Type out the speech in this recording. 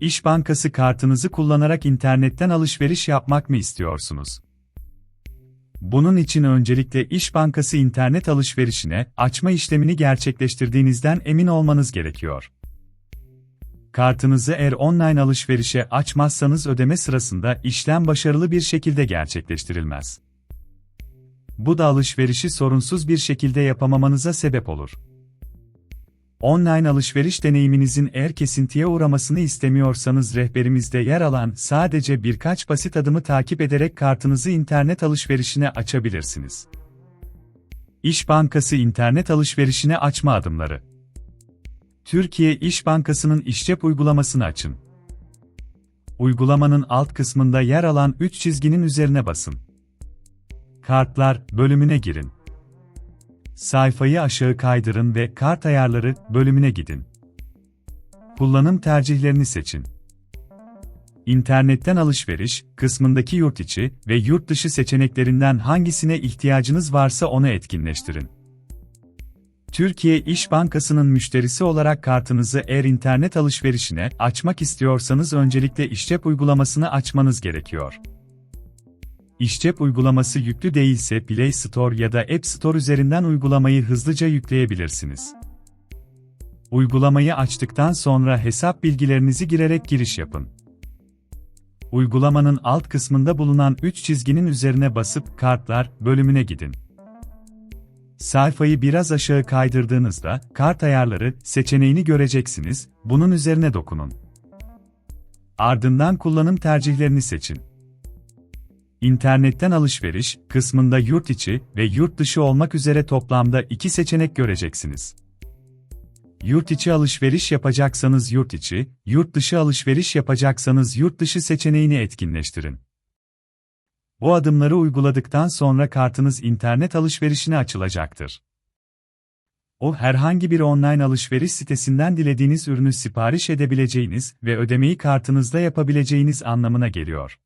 İş Bankası kartınızı kullanarak internetten alışveriş yapmak mı istiyorsunuz? Bunun için öncelikle İş Bankası internet alışverişine açma işlemini gerçekleştirdiğinizden emin olmanız gerekiyor. Kartınızı eğer online alışverişe açmazsanız ödeme sırasında işlem başarılı bir şekilde gerçekleştirilmez. Bu da alışverişi sorunsuz bir şekilde yapamamanıza sebep olur. Online alışveriş deneyiminizin eğer kesintiye uğramasını istemiyorsanız rehberimizde yer alan sadece birkaç basit adımı takip ederek kartınızı internet alışverişine açabilirsiniz. İş Bankası internet alışverişine açma adımları. Türkiye İş Bankası'nın İşcep uygulamasını açın. Uygulamanın alt kısmında yer alan 3 çizginin üzerine basın. Kartlar bölümüne girin. Sayfayı aşağı kaydırın ve kart ayarları bölümüne gidin. Kullanım tercihlerini seçin. İnternetten alışveriş kısmındaki yurt içi ve yurt dışı seçeneklerinden hangisine ihtiyacınız varsa onu etkinleştirin. Türkiye İş Bankası'nın müşterisi olarak kartınızı eğer internet alışverişine açmak istiyorsanız öncelikle İşcep uygulamasını açmanız gerekiyor. İşcep uygulaması yüklü değilse Play Store ya da App Store üzerinden uygulamayı hızlıca yükleyebilirsiniz. Uygulamayı açtıktan sonra hesap bilgilerinizi girerek giriş yapın. Uygulamanın alt kısmında bulunan 3 çizginin üzerine basıp Kartlar bölümüne gidin. Sayfayı biraz aşağı kaydırdığınızda Kart ayarları seçeneğini göreceksiniz. Bunun üzerine dokunun. Ardından kullanım tercihlerini seçin. İnternetten alışveriş kısmında yurt içi ve yurt dışı olmak üzere toplamda iki seçenek göreceksiniz. Yurt içi alışveriş yapacaksanız yurt içi, yurt dışı alışveriş yapacaksanız yurt dışı seçeneğini etkinleştirin. Bu adımları uyguladıktan sonra kartınız internet alışverişine açılacaktır. O herhangi bir online alışveriş sitesinden dilediğiniz ürünü sipariş edebileceğiniz ve ödemeyi kartınızda yapabileceğiniz anlamına geliyor.